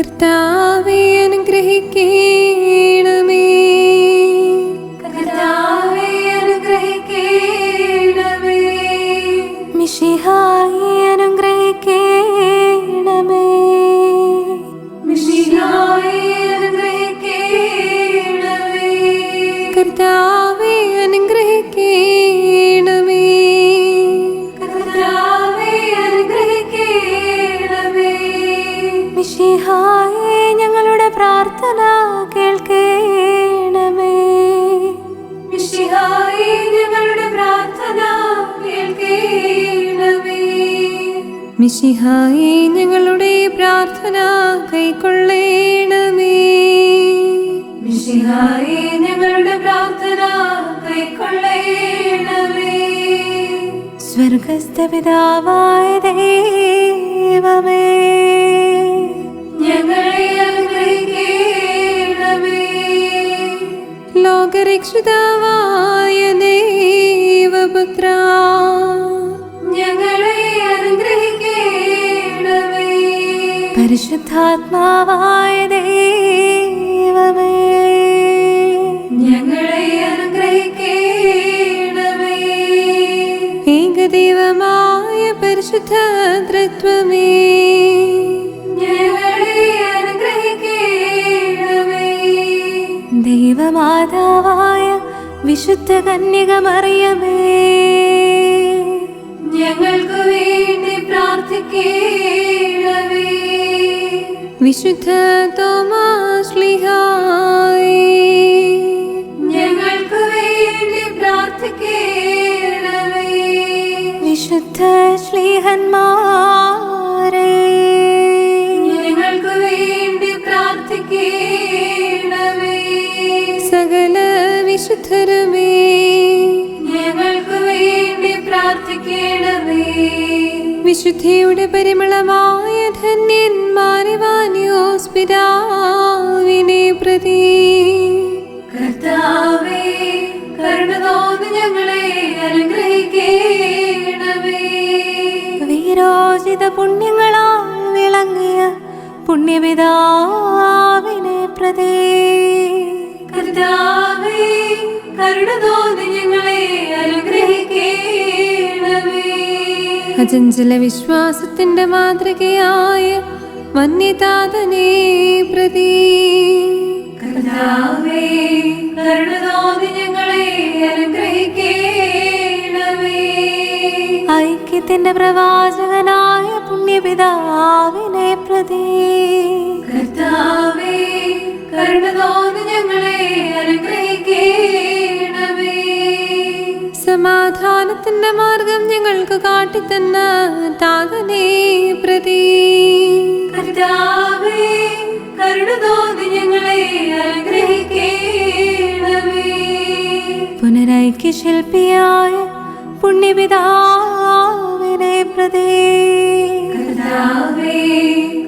കർത്താവെ അനുഗ്രഹിക്കണമേ. മിശിഹായെ ഞങ്ങളുടെ പ്രാർത്ഥന കൈക്കൊള്ളേണമേ. മിശിഹായി ഞങ്ങളുടെ പ്രാർത്ഥന കൈക്കൊള്ളേണമേ. സ്വർഗസ്ഥ പിതാവായ ദൈവമേ. ഞങ്ങളെ അനുഗ്രഹിക്കണമേ. ലോകരക്ഷിതാവായ ദൈവപുത്ര. പരിശുദ്ധാത്മാവായ ദൈവമേ. ഞങ്ങളെ അനുഗ്രഹിക്കണമേ. ഏകദൈവമായ പരിശുദ്ധ തൃത്വമേ ഞങ്ങളെ അനുഗ്രഹിക്കണമേ. ദൈവമാതാവായ വിശുദ്ധ കന്യക മറിയമേ ഞങ്ങൾക്ക് വേണ്ടി പ്രാർത്ഥിക്കണമേ വിശുദ്ധ തോമാശ്ലിഹായി ഞങ്ങൾക്ക് വേണ്ടി പ്രാർത്ഥിക്കണമേ. വിശുദ്ധ ശ്ലീഹന്മാരെ ഞങ്ങൾക്ക് വേണ്ടി പ്രാർത്ഥിക്കണമേ. സകല വിശുദ്ധരുമേ. ഞങ്ങൾക്ക് വേണ്ടി പ്രാർത്ഥിക്കണമേ. വിശുദ്ധിയുടെ പരിമളമായ ധന്യന്മാരിവാനിയോസ്പിതാവിനെ പ്രതി. കർത്താവേ കരുണ തോന്നി ഞങ്ങളെ അനുഗ്രഹിക്കണമേ. വീരോചിത പുണ്യങ്ങളാൽ വിളങ്ങിയ പുണ്യപിതാവിനെ പ്രതി. കർത്താവേ കരുണ തോന്നി അചഞ്ചല വിശ്വാസത്തിന്റെ മാതൃകയായ വന്യതാതനെ പ്രതി. കർത്താവേ കരുണ തോന്നി ഞങ്ങളെ അനുഗ്രഹിക്കണമേ. ഐക്യത്തിന്റെ പ്രവാചകനായ സമാധാനത്തിന്റെ മാർഗം ഞങ്ങൾക്ക് കാട്ടിത്തന്ന താകനേ പ്രതി. കർത്താവേ കരുണ തോന്നി ഞങ്ങളെ അനുഗ്രഹിക്കണമേ. പുനരൈക്യ ശില്പിയായ പുണ്യപിതാവിനെ പ്രതി. കർത്താവേ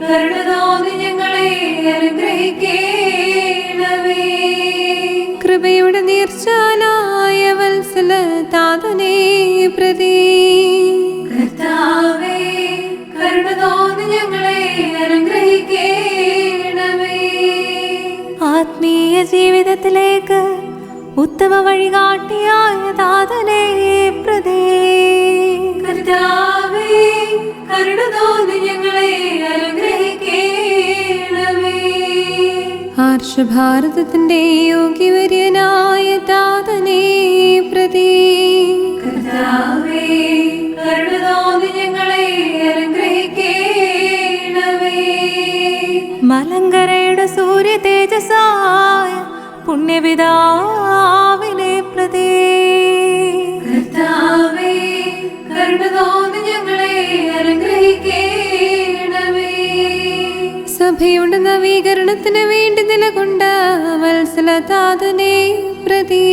കരുണ തോന്നി ഞങ്ങളെ അനുഗ്രഹിക്കണമേ. കൃപയുടെ നീർച്ചാലായ വത്സല താതനെ പ്രതി. കർത്താവേ കരുണ തോന്നി ഞങ്ങളെ അനുഗ്രഹിക്കണമേ. ആത്മീയ ജീവിതത്തിലേക്ക് ഉത്തമ വഴികാട്ടിയായ താതനെ പ്രതി. കർത്താവേ കരുണ തോന്നി ഞങ്ങളെ അനുഗ്രഹിക്കണമേ. ആർഷഭാരതത്തിന്റെ യോഗ്യവര്യനായ ദാതനേ പ്രതി. മലങ്കരയുടെ സൂര്യ തേജസായ പുണ്യപിതാവിനെ പ്രതി. സഭയുടെ നവീകരണത്തിന് വേണ്ടി നിലകൊണ്ട വത്സലതാതനെ പ്രതി.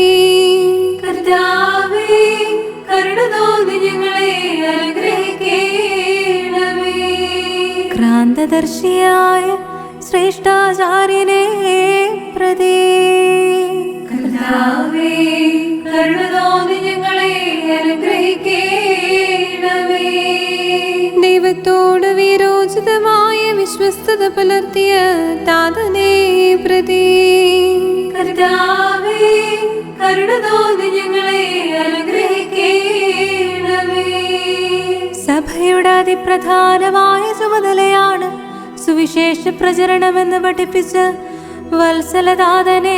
കർത്താവേ കരുണ തോന്നി ഞങ്ങളെ അനുഗ്രഹിക്കണമേ. ക്രാന്തദർശിയായ ശ്രേഷ്ഠാചാര്യനെ പ്രതി. കർത്താവേ കരുണ തോന്നി ഞങ്ങളെ അനുഗ്രഹിക്കണമേ. ദൈവത്തോട് വിരോചിതമായ വിശ്വസ്തത പുലർത്തിയ താതനെ പ്രതി. കർത്താവേ കരുണ തോന്നി ഞങ്ങളെ സഭയുടെ അതിപ്രധാനമായ ചുമതലയാണ് സുവിശേഷ പ്രചരണമെന്ന് പഠിപ്പിച്ച് വത്സലദാതനെ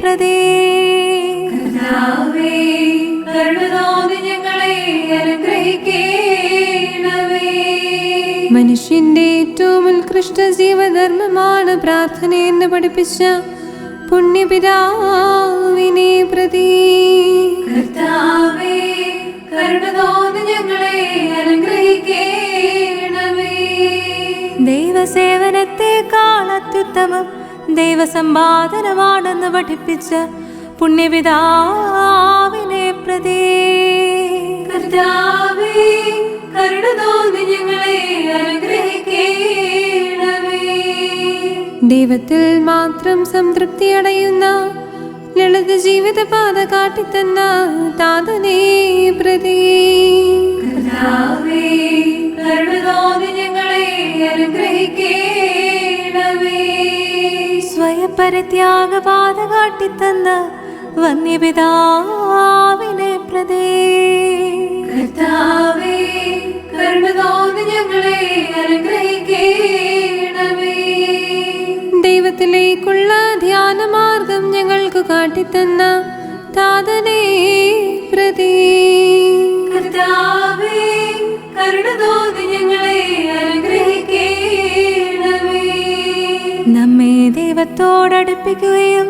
പ്രതി. മനുഷ്യന്റെ ഏറ്റവും ഉത്കൃഷ്ട ജീവധർമ്മമാണ് പ്രാർത്ഥന എന്ന് പഠിപ്പിച്ച പുണ്യപിതാവിനെ പ്രതി കർത്താവേ കരുണ തോന്നി ഞങ്ങളെ അനുഗ്രഹിക്കണമേ. ദൈവസേവനത്തെക്കാൾ അത്യുത്തമം ദൈവസമ്പാദനമാണെന്ന് പഠിപ്പിച്ച പുണ്യപിതാവിനെ പ്രതി. കർത്താവേ കരുണ തോന്നി ഞങ്ങളെ അനുഗ്രഹിക്കണമേ. ദൈവത്തിൽ മാത്രം സംതൃപ്തി അടയുന്ന ലളിത ജീവിതപാത കാട്ടിത്തന്ന താതനെ പ്രതി. ഞങ്ങളെ അനുഗ്രഹിക്കണമേ. സ്വയപരിത്യാഗപാത കാട്ടിത്തന്ന വന്യപിതാവിനെ പ്രതി. കർത്താവേ കരുണ തോന്നി ഞങ്ങളെ അനുഗ്രഹിക്കണമേ. ദൈവത്തിലേക്കുള്ള ധ്യാനമായി കാട്ടിത്തന്ന താതനെ പ്രതി. കർത്താവേ കരുണ തോന്നി ഞങ്ങളെ അനുഗ്രഹിക്കണമേ. നമ്മെ ദൈവത്തോടടുപ്പിക്കുകയും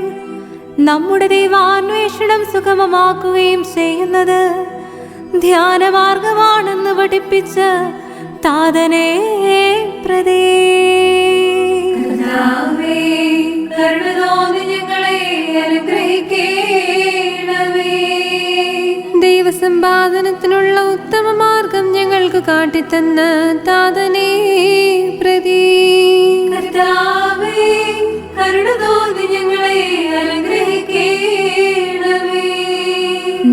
നമ്മുടെ ദൈവാന്വേഷണം സുഗമമാക്കുകയും ചെയ്യുന്നത് ധ്യാനമാർഗമാണെന്ന് പഠിപ്പിച്ച താതനെ പ്രതി. കർത്താവേ കരുണ തോന്നി ഞങ്ങളെ അനുഗ്രഹിക്കണമേ. ദൈവസമ്പാദനത്തിനുള്ള ഉത്തമ മാർഗം ഞങ്ങൾക്ക് കാട്ടിത്തന്ന താതനേ പ്രതി. കർത്താവേ കരുണ തോന്നി ഞങ്ങളെ അനുഗ്രഹിക്കണമേ.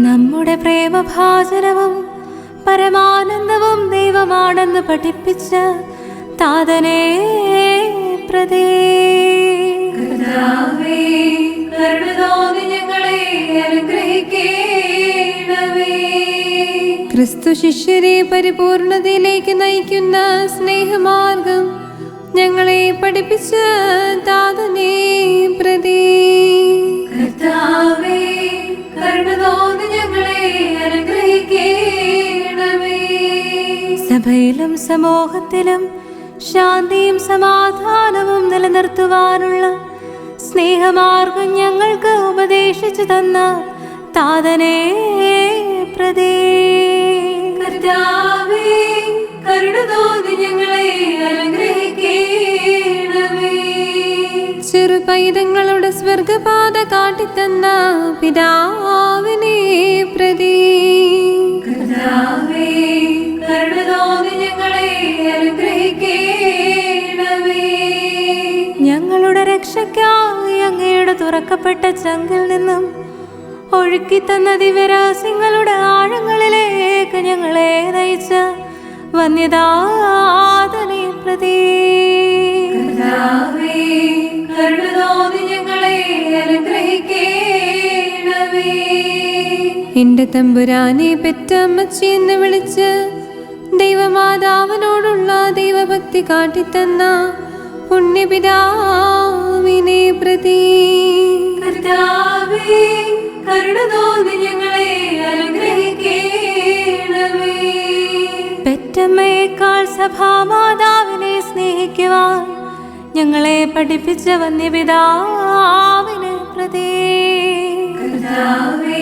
നമ്മുടെ പ്രേമഭാചനവും പരമാനന്ദവും ദൈവമാണെന്ന് പഠിപ്പിച്ച താതനേ പ്രതി. കരുണ തോന്നി ഞങ്ങളെ അനുഗ്രഹിക്കണമേ. ക്രിസ്തു ശിഷ്യരെ പരിപൂർണതയിലേക്ക് നയിക്കുന്ന സ്നേഹമാർഗം ഞങ്ങളെ പഠിപ്പിച്ച താതനെ പ്രതി. കർത്താവേ കരുണ തോന്നി ഞങ്ങളെ അനുഗ്രഹിക്കണമേ. സഭയിലും സമൂഹത്തിലും ശാന്തിയും സമാധാനവും നിലനിർത്തുവാനുള്ള സ്നേഹമാർഗം ഉപദേശിച്ചു തന്ന താതനെ പ്രതി കർത്താവേ കരുണ തോന്നി ഞങ്ങളെ അനുഗ്രഹിക്കണമേ. ചെറുപൈതങ്ങളുടെ സ്വർഗപാത കാട്ടിത്തന്ന പിതാവിനെ തുറക്കപ്പെട്ട ചങ്കിൽ നിന്നും ഒഴുക്കി തന്ന ദിവ്യരഹസ്യങ്ങളുടെ ആഴങ്ങളിലേക്ക് ഞങ്ങളെ നയിച്ച വന്യതാതനെ പ്രതി. ഞങ്ങളെ അനുഗ്രഹിക്കണമേ. എന്റെ തമ്പുരാനെ പെറ്റമ്മച്ചി എന്ന് വിളിച്ച് ദൈവമാതാവിനോടുള്ള ദൈവഭക്തി കാട്ടിത്തന്ന പുണ്യപിതാവിനെ പ്രതി. കർത്താവേ കരുണ തോന്നി ഞങ്ങളെ അനുഗ്രഹിക്കണമേ. പെറ്റമ്മയേക്കാൾ സഭാമാതാവിനെ സ്നേഹിക്കുവാൻ ഞങ്ങളെ പഠിപ്പിച്ച വന്യപിതാവിനെ പ്രതി. കർത്താവേ